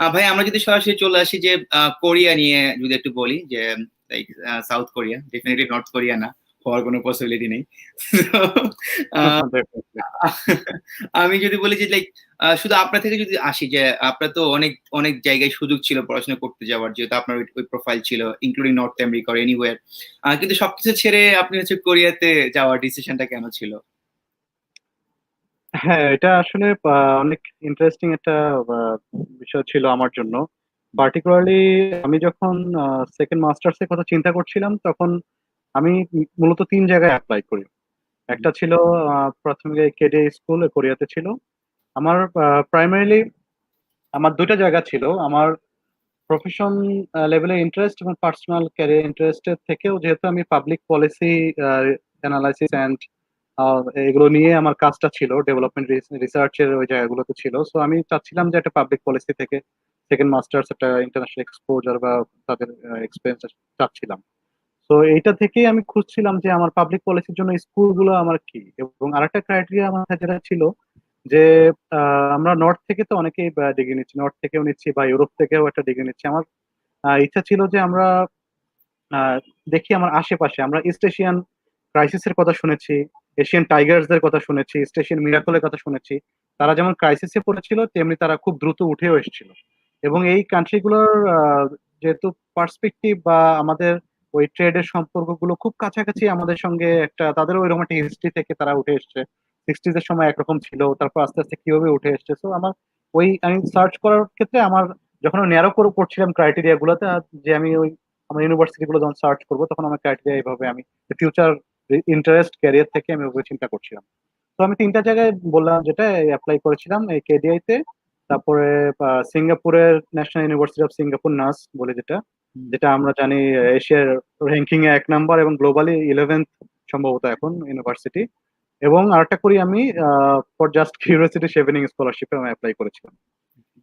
ভাই, আমরা যদি সরাসরি চলে আসি যে কোরিয়া নিয়ে যদি একটু বলি যে like South Korea definitely North Korea না, হওয়ার কোনো পসিবিলিটি নেই। আমি যদি বলি যে লাইক শুধু আপনার থেকে যদি আসি যে, আপনার তো অনেক অনেক জায়গায় সুযোগ ছিল পড়াশোনা করতে যাওয়ার, যেহেতু আপনার ওই প্রোফাইল ছিল ইনক্লুডিং নর্থ আমেরিকা এনিওয়ার কিন্তু সবকিছু ছেড়ে আপনি হচ্ছে কোরিয়াতে যাওয়ার ডিসিশনটা কেন ছিল? হ্যাঁ এটা আসলে অনেক ইন্টারেস্টিং একটা বিষয় ছিল আমার জন্য। পার্টিকুলারলি আমি যখন সেকেন্ড মাস্টার্স এর কথা চিন্তা করছিলাম তখন আমি মূলত তিন জায়গায় অ্যাপ্লাই করি। একটা ছিল প্রাথমিক কেডে স্কুল কোরিয়াতে ছিল। আমার প্রাইমারিলি আমার দুইটা জায়গা ছিল। আমার প্রফেশন লেভেলে ইন্টারেস্ট এবং পার্সোনাল ক্যারিয়ার ইন্টারেস্টের থেকেও যেহেতু আমি পাবলিক পলিসি অ্যানালাইসিস অ্যান্ড এগুলো নিয়ে আমার কাজটা ছিল ডেভেলপমেন্ট রিসার্চের ওই জায়গাগুলোতে ছিল। সো আমি চাচ্ছিলাম যে একটা পাবলিক পলিসি থেকে সেকেন্ড মাস্টার্স একটা ইন্টারন্যাশনাল এক্সপোজার বা তাদের এক্সপিরিয়েন্স চাচ্ছিলাম। তো এইটা থেকেই আমি খুঁজছিলাম যে আমার পাবলিক পলিসির জন্য স্কুলগুলো আমার কি? এবং আরেকটা ক্রাইটেরিয়া আমার যেটা ছিল যে আমরা নর্থ থেকে তো অনেকেই ডিগ্রি নিচ্ছি। নর্থ থেকেও নিচ্ছি বা ইউরোপ থেকেও একটা ডিগ্রি নিচ্ছি। আমার ইচ্ছা ছিল যে আমরা দেখি আমার আশেপাশে। আমরা ইস্ট এশিয়ান ক্রাইসিসের কথা শুনেছি। এশিয়ান টাইগার্সদের কথা শুনেছি ইস্ট এশিয়ান মিরাকলের কথা শুনেছি। তারা যেমন ক্রাইসিসে পড়েছিল, তেমনি তারা খুব দ্রুত উঠেও এসেছিল। এবং এই কান্ট্রিগুলোর যেহেতু পার্সপেক্টিভ বা আমাদের ওই ট্রেডের সম্পর্কগুলো খুব কাছাকাছি আমাদের সঙ্গে একটা তাদের ওই রকম একটা হিস্ট্রি থেকে তারা উঠে এসছে। সিক্সটিজ এর সময় একরকম ছিল, তারপর আস্তে আস্তে কীভাবে উঠে এসছে। তো আমার ওই, আমি সার্চ করার ক্ষেত্রে আমার যখন ন্যারো করে পড়ছিলাম ক্রাইটেরিয়া গুলোতে যে আমি ওই, আমার ইউনিভার্সিটি গুলো যখন সার্চ করব, তখন আমার ক্রাইটেরিয়া এইভাবে আমি ফিউচার ইন্টারেস্ট ক্যারিয়ার থেকে আমি ওভাবে চিন্তা করছিলাম। তো আমি তিনটা জায়গায় বললাম যেটা অ্যাপ্লাই করেছিলাম এই কেডিআইতে তারপরে সিঙ্গাপুরের ন্যাশনাল ইউনিভার্সিটি অফ সিঙ্গাপুর নার্স বলে যেটা যেটা আমরা জানি এশিয়ার র্যাঙ্কিং এ এক নাম্বার এবং গ্লোবালি ইলেভেন্থ সম্ভবত এখন ইউনিভার্সিটি এবং আরেকটা করি আমি ফর জাস্ট কিউরিয়াসিটি সেভেনিং স্কলারশিপে আমি অ্যাপ্লাই করেছিলাম।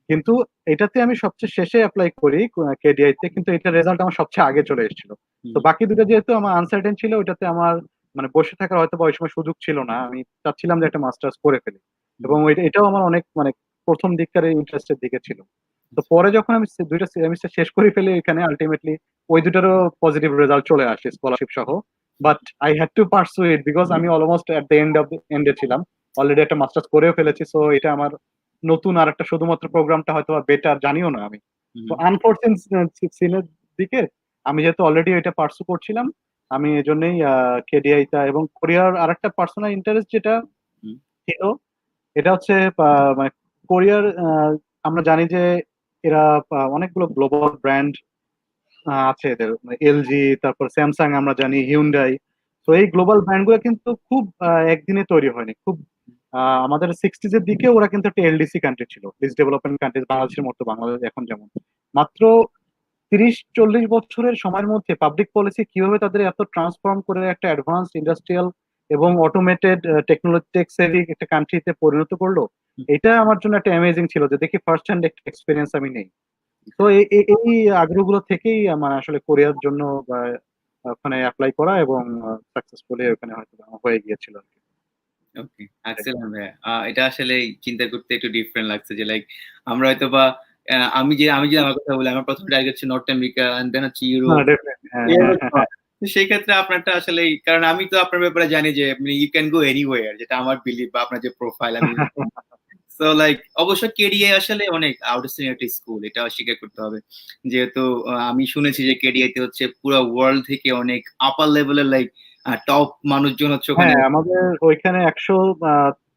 কিন্তু এটাতে আমি সবচেয়ে শেষে অ্যাপ্লাই করি কেডিআইতে কিন্তু এটার রেজাল্ট আমার সবচেয়ে আগে চলে এসেছিল। তো বাকি দুটো যেহেতু আমার আনসার্টেন ছিল ওইটাতে আমার মানে বসে থাকার হয়তো বা ওই সময় সুযোগ ছিল না। আমি চাচ্ছিলাম যে একটা মাস্টার্স করে ফেলি। এবং এটাও আমার অনেক মানে প্রথম দিককার ইন্টারেস্টের দিকে ছিল। তো পরে যখন আমি দুইটা সেমিস্টার শেষ করে ফেলি এখানে আলটিমেটলি ওই দুটারও পজিটিভ রেজাল্ট চলে আসে স্কলারশিপ সহ। But I had to pursue it because আমি almost at the end of এন্ডে ছিলাম। অলরেডি একটা মাস্টার্স করেও ফেলেছি সো এটা আমার নতুন আর একটা শুধুমাত্র প্রোগ্রামটা হয়তো বেটার জানিও না আমি। তো আনফর্চুন সিনের দিকে আমি যেহেতু অলরেডি এটা পার্সু করছিলাম আমি এজন্যই কেডিআইটা এবং কোরিয়ার আরেকটা পার্সোনাল ইন্টারেস্ট যেটা ছিল এটা হচ্ছে মানে কোরিয়ার আমরা জানি যে এরা অনেকগুলো গ্লোবাল ব্র্যান্ড আছে এদের এলজি তারপর স্যামসাং আমরা জানি হিউন্ডাই তো এই গ্লোবাল ব্র্যান্ডগুলো কিন্তু খুব একদিনে তৈরি হয়নি। খুব আমাদের সিক্সটিজ এর দিকে ওরা কিন্তু একটা এলডিসি কান্ট্রি ছিল লিস্ট ডেভেলপমেন্ট কান্ট্রি বাংলাদেশের মতো বাংলাদেশ এখন যেমন। মাত্র তিরিশ চল্লিশ বছরের সময়ের মধ্যে পাবলিক পলিসি কীভাবে তাদের এত ট্রান্সফর্ম করে একটা অ্যাডভান্স ইন্ডাস্ট্রিয়াল এবং অটোমেটেড টেকনোলজি টেক সেভিং একটা কান্ট্রিতে পরিণত করল এটা আমার জন্য একটা অ্যামেজিং ছিল যে দেখি ফার্স্ট হ্যান্ড একটা এক্সপিরিয়েন্স আমি নেই। তো এই আগ্রহগুলো থেকেই আমার আসলে কোরিয়ার জন্য ওখানে অ্যাপ্লাই করা এবং সাকসেসফুলি ওখানে হয়তো হয়ে গিয়েছিল ওকে এক্সেলেন্ট এটা আসলে চিন্তা করতে একটু ডিফারেন্ট লাগছে যে লাইক আমরা হয়তো বা আমি যে আমি যে আমার কথা বলি আমার প্রথম টার্গেট ছিল নর্থ আমেরিকা এন্ড দেন হচ্ছে ইউরোপ সেই ক্ষেত্রে আপনারটা আসলে কারণ আমি তো আপনার ব্যাপারে জানি যে ইউ ক্যান গো এনিওয়ার যেটা আমার বিলিভ বা আপনার যে প্রোফাইল আমি সো লাইক অবশ্য কেডিআই আসলে অনেক আউটস্ট্যান্ডিং একটা স্কুল এটা স্বীকার করতে হবে। যেহেতু আমি শুনেছি যে কেডিআইতে হচ্ছে পুরো ওয়ার্ল্ড থেকে অনেক আপার লেভেলের লাইক টপ মানুষজন হচ্ছে ওখানে। আমাদের ওইখানে একশো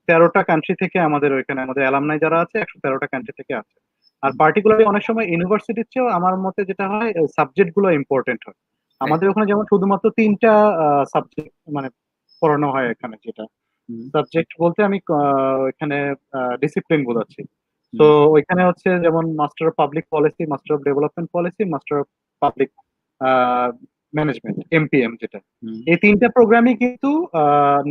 তেরোটা কান্ট্রি থেকে আমাদের ওইখানে আমাদের অ্যালামনাই যারা আছে একশো তেরোটা কান্ট্রি থেকে আছে। আর পার্টিকুলারলি অনেক সময় ইউনিভার্সিটির চেয়েও আমার মতে যেটা হয় সাবজেক্টগুলো ইম্পর্টেন্ট হয়। আমাদের ওখানে যেমন শুধুমাত্র তিনটা সাবজেক্ট মানে পড়ানো হয় এখানে যেটা। সাবজেক্ট বলতে আমি এখানে ডিসিপ্লিন বোঝাচ্ছি। তো ওইখানে হচ্ছে যেমন master of public policy master of development policy master of public management MPM যেটা। এই তিনটা প্রোগ্রামই কিন্তু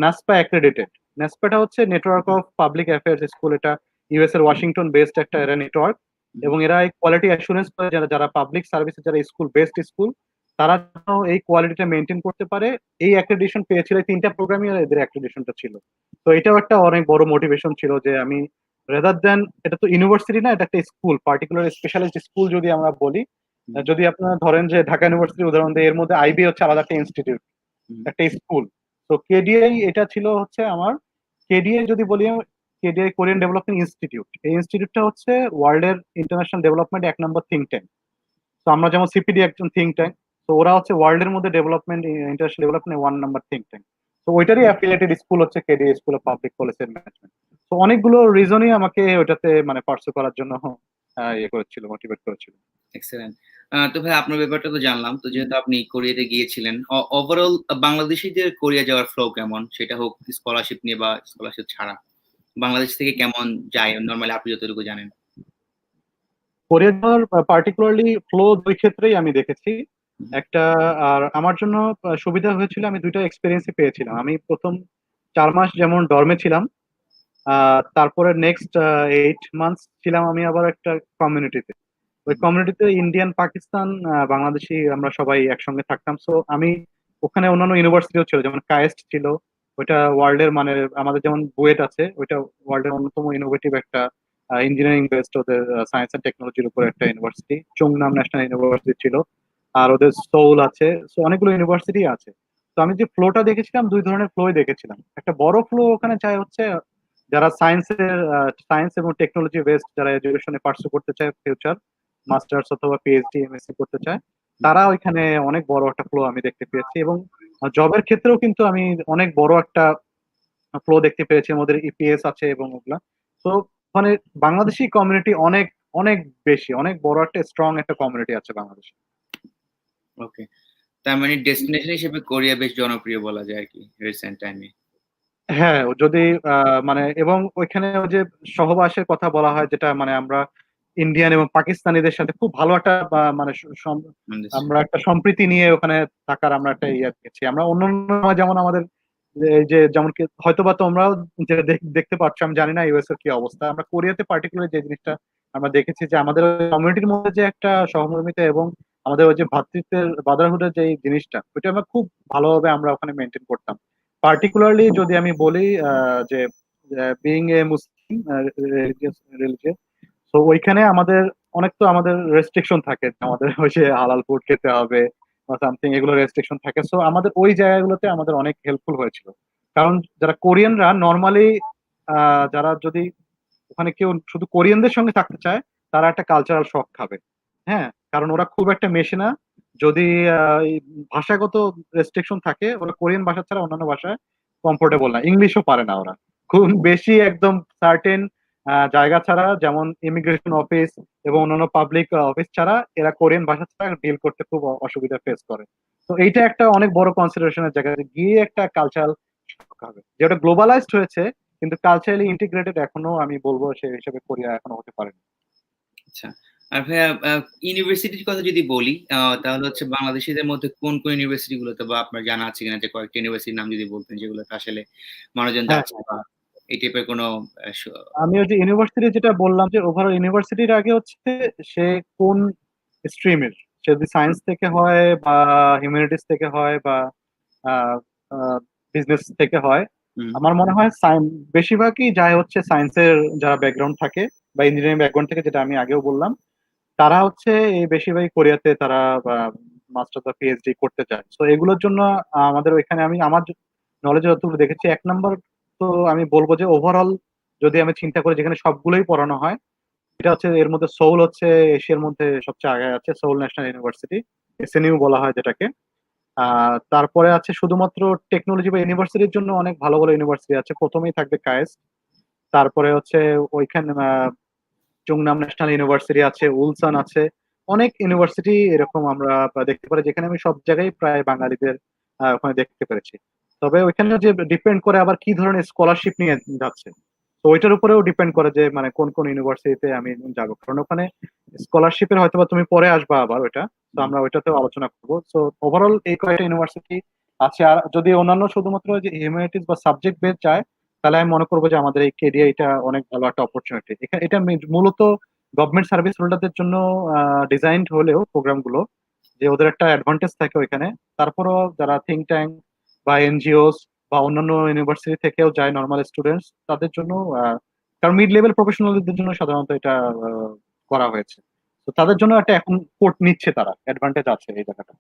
নাসপা অ্যাক্রেডিটেড নাসপাটা হচ্ছে network of public affairs school এটা ইউএস এর ওয়াশিংটন বেসড একটা এরা নেটওয়ার্ক এবং এরা এই কোয়ালিটি অ্যাসুরেন্স করে যারা যারা পাবলিক সার্ভিসে যারা স্কুল বেস্ট স্কুল তারা এই কোয়ালিটিটা মেনটেন করতে পারে। এই অ্যাক্রেডিশন পেয়েছিল এই তিনটা প্রোগ্রামই এদের অ্যাক্রেডিশনটা ছিল। তো এটাও একটা অনেক বড় মোটিভেশন ছিল যে আমি রেদার দেন এটা তো ইউনিভার্সিটি না এটা একটা স্কুল পার্টিকুলার স্পেশালিস্ট স্কুল যদি আমরা বলি যদি আপনারা ধরেন যে ঢাকা ইউনিভার্সিটির উদাহরণ দেয় এর মধ্যে আইবি হচ্ছে আলাদা একটা ইনস্টিটিউট একটা স্কুল তো কেডিআই এটা ছিল হচ্ছে আমার কেডিআই যদি বলি কেডিআই কোরিয়ান ডেভেলপমেন্ট ইনস্টিটিউট এই ইনস্টিটিউটটা হচ্ছে ওয়ার্ল্ডের ইন্টারন্যাশনাল ডেভেলপমেন্ট এক নম্বর থিঙ্ক ট্যাঙ্ক তো আমরা যেমন সিপিডি একজন থিঙ্ক ট্যাঙ্ক তো ওরা হচ্ছে ওয়ার্ল্ডের মধ্যে development international development one number think tank তো ওইটারই অ্যাফিলিয়েটেড স্কুল হচ্ছে KDI school of public policy management তো অনেকগুলো রিজনই আমাকে ওইটাতে মানে পার্সু করার জন্য ইয়ে করেছিল মোটিভেট করেছিল। এক্সেলেন্ট তো ভাই, আপনার ব্যাপারটা তো জানলাম। তো যেহেতু আপনি কোরিয়াতে গিয়েছিলেন ওভারঅল বাংলাদেশিদের কোরিয়া যাওয়ার ফ্লো কেমন? সেটা হোক স্কলারশিপ নিয়ে বা স্কলারশিপ ছাড়া। বাংলাদেশ থেকে কেমন যায়? নর্মালি আপনি যতটুকু জানেন। কোরিয়া পার্টিকুলারলি ফ্লো দুই ক্ষেত্রেই আমি দেখেছি। একটা আর আমার জন্য সুবিধা হয়েছিল আমি দুইটা এক্সপিরিয়েন্সই পেয়েছিলাম। আমি প্রথম চার মাস যেমন ডর্মে ছিলাম তারপরে নেক্সট এইট মান্থস ছিলাম আমি আবার একটা কমিউনিটিতে ওই কমিউনিটিতে ইন্ডিয়ান পাকিস্তান বাংলাদেশি আমরা সবাই একসঙ্গে থাকতাম। সো আমি ওখানে অন্যান্য ইউনিভার্সিটিও ছিল যেমন কায়েস্ট ছিল ওইটা ওয়ার্ল্ডের মানে আমাদের যেমন বুয়েট আছে, ওইটা ওয়ার্ল্ডের অন্যতম ইনোভেটিভ একটা ইঞ্জিনিয়ারিং বেসড ওদের সায়েন্স অ্যান্ড টেকনোলজির উপর একটা ইউনিভার্সিটি চুংনাম ন্যাশনাল ইউনিভার্সিটি ছিল। আর ওদের সোল আছে অনেকগুলো ইউনিভার্সিটি আছে। তো আমি যে ফ্লোটা দেখেছিলাম, দুই ধরনের ফ্লোই দেখেছিলাম। একটা বড় ফ্লো ওখানে চাই হচ্ছে, যারা সায়েন্সের সায়েন্স এবং টেকনোলজি বেসড যারা এডুকেশনে পার্সু করতে চায় ফিউচার মাস্টার্স অথবা পিএইচডি এমএসসি করতে চায় তারা ওইখানে অনেক বড় একটা ফ্লো আমি দেখতে পেয়েছি এবং জবের ক্ষেত্রেও কিন্তু আমি অনেক বড় একটা ফ্লো দেখতে পেয়েছি আমাদের ইপিএস আছে এবং ওগুলা। তো মানে বাংলাদেশি কমিউনিটি অনেক অনেক বেশি অনেক বড় একটা স্ট্রং একটা কমিউনিটি আছে বাংলাদেশে। ওকে তার মানে ডেস্টিনেশন হিসেবে কোরিয়া বেশ জনপ্রিয় বলা যায় আর কি রিসেন্ট টাইমে হ্যাঁ যদি মানে এবং ওইখানে যে সহবাসের কথা বলা হয় যেটা মানে আমরা ইন্ডিয়ান এবং পাকিস্তানিদের সাথে খুব ভালো একটা মানে আমরা একটা সম্প্রীতি নিয়ে ওখানে থাকার আমরা একটা ইয়ে দেখেছি আমরা অন্যান্য যেমন আমাদের যে যেমন হয়তোবা তোমরাও যে দেখতে পাচ্ছ আমি জানি না ইউএস এর কি অবস্থা। আমরা কোরিয়াতে পার্টিকুলার যে জিনিসটা আমরা দেখেছি যে আমাদের কমিউনিটির মধ্যে যে একটা সহমর্মিতা এবং আমাদের ওই যে ভাতৃত্বের বাদারহুডের যে জিনিসটা ওইটা আমরা খুব ভালোভাবে আমরা ওখানে মেনটেন করতাম। পার্টিকুলারলি যদি আমি বলি যে বিং এ মুসলিম রিলিজিয়াস তো ওইখানে আমাদের অনেক তো আমাদের রেস্ট্রিকশন থাকে আমাদের ওই যে হালাল ফুড খেতে হবে বা সামথিং এগুলো রেস্ট্রিকশন থাকে। সো আমাদের ওই জায়গাগুলোতে আমাদের অনেক হেল্পফুল হয়েছিল। কারণ যারা কোরিয়ানরা নর্মালি যারা যদি ওখানে কেউ শুধু কোরিয়ানদের সঙ্গে থাকতে চায়, তারা একটা কালচারাল শখ খাবে। হ্যাঁ কারণ ওরা খুব একটা মেশে না যদি ভাষাগত রেস্ট্রিকশন থাকে, ওরা কোরিয়ান ভাষা ছাড়া অন্যান্য ভাষায় কমফোর্টেবল না। ইংলিশও পারে না ওরা। খুব বেশি একদম সার্টেন জায়গা ছাড়া যেমন ইমিগ্রেশন অফিস এবং অন্যান্য পাবলিক অফিস ছাড়া এরা কোরিয়ান ভাষা ছাড়া ডিল করতে খুব অসুবিধা ফেস করে। তো এইটা একটা অনেক বড় কনসিডারেশনের জায়গা গিয়ে একটা কালচারাল হবে। যেটা গ্লোবালাইজড হয়েছে কিন্তু কালচারালি ইন্টিগ্রেটেড এখনও আমি বলব সেই হিসেবে কোরিয়া এখনও হতে পারেনি। আচ্ছা। আর ভাইয়া ইউনিভার্সিটির কথা যদি বলি তাহলে হচ্ছে বাংলাদেশিদের মধ্যে কোন কোন ইউনিভার্সিটি গুলোতে বা আপনার জানা আছে কিনা যে কয়েকটা ইউনিভার্সিটির নাম যদি বলতেন যেগুলোতে আসলে মানুষজন যাচ্ছে বা এই টাইপের কোনো আমি ওই যে ইউনিভার্সিটি যেটা বললাম যে ওভারঅল ইউনিভার্সিটির আগে হচ্ছে সে কোন স্ট্রিমের সে যদি সায়েন্স থেকে হয় বা হিউম্যানিটিস থেকে হয় বা বিজনেস থেকে হয় আমার মনে হয় বেশিরভাগই যায় হচ্ছে সায়েন্সের যারা ব্যাকগ্রাউন্ড থাকে বা ইঞ্জিনিয়ারিং ব্যাকগ্রাউন্ড থেকে যেটা আমি আগেও বললাম তারা হচ্ছে এই বেশিরভাগই কোরিয়াতে তারা মাস্টার বা পিএইচডি করতে চায়। তো এগুলোর জন্য আমাদের ওইখানে আমি আমার নলেজ যতটুকু দেখেছি এক নম্বর তো আমি বলব যে ওভারঅল যদি আমি চিন্তা করি যেখানে সবগুলোই পড়ানো হয়, এটা হচ্ছে এর মধ্যে সৌল হচ্ছে এশিয়ার মধ্যে সবচেয়ে আগে আছে সোল ন্যাশনাল ইউনিভার্সিটি এসএনইউ বলা হয় যেটাকে। তারপরে আছে শুধুমাত্র টেকনোলজি বা ইউনিভার্সিটির জন্য অনেক ভালো ভালো ইউনিভার্সিটি আছে। প্রথমেই থাকবে কায়েস তারপরে হচ্ছে ওইখানে চুংনাম ন্যাশনাল ইউনিভার্সিটি আছে উলসান আছে। অনেক ইউনিভার্সিটি এরকম আমরা দেখতে পারি যেখানে আমি সব জায়গায় প্রায় বাঙালিদের ওখানে দেখতে পেরেছি। তবে ওইখানে যে ডিপেন্ড করে আবার কি ধরনের স্কলারশিপ নিয়ে যাচ্ছে। তো ওইটার উপরেও ডিপেন্ড করে যে মানে কোন কোন ইউনিভার্সিটিতে আমি যাব। কারণ ওখানে স্কলারশিপের হয়তো তুমি পরে আসবা আবার ওইটা। তো আমরা ওইটাতেও আলোচনা করব। তো ওভারঅল এই কয়েকটা ইউনিভার্সিটি আছে। আর যদি অন্যান্য শুধুমাত্র যে হিউম্যানিটিস বা সাবজেক্ট বেস চায়, তাহলে আমি মনে করব যে আমাদের এই কেরিয়ার অনেক ভালো একটা অপরচুনিটি এটা মূলত গভর্নমেন্ট সার্ভিস হোল্ডারদের জন্য ডিজাইন হলেও প্রোগ্রামগুলো যে ওদের একটা অ্যাডভান্টেজ থাকে ওইখানে। তারপরও যারা থিঙ্ক ট্যাঙ্ক বা এনজিওস বা অন্যান্য ইউনিভার্সিটি থেকেও যায় নর্মাল স্টুডেন্টস তাদের জন্য কারণ মিড লেভেল প্রফেশনালদের জন্য সাধারণত এটা করা হয়েছে। তো তাদের জন্য একটা এখন কোর্ট নিচ্ছে তারা অ্যাডভান্টেজ আছে এই জায়গাটা।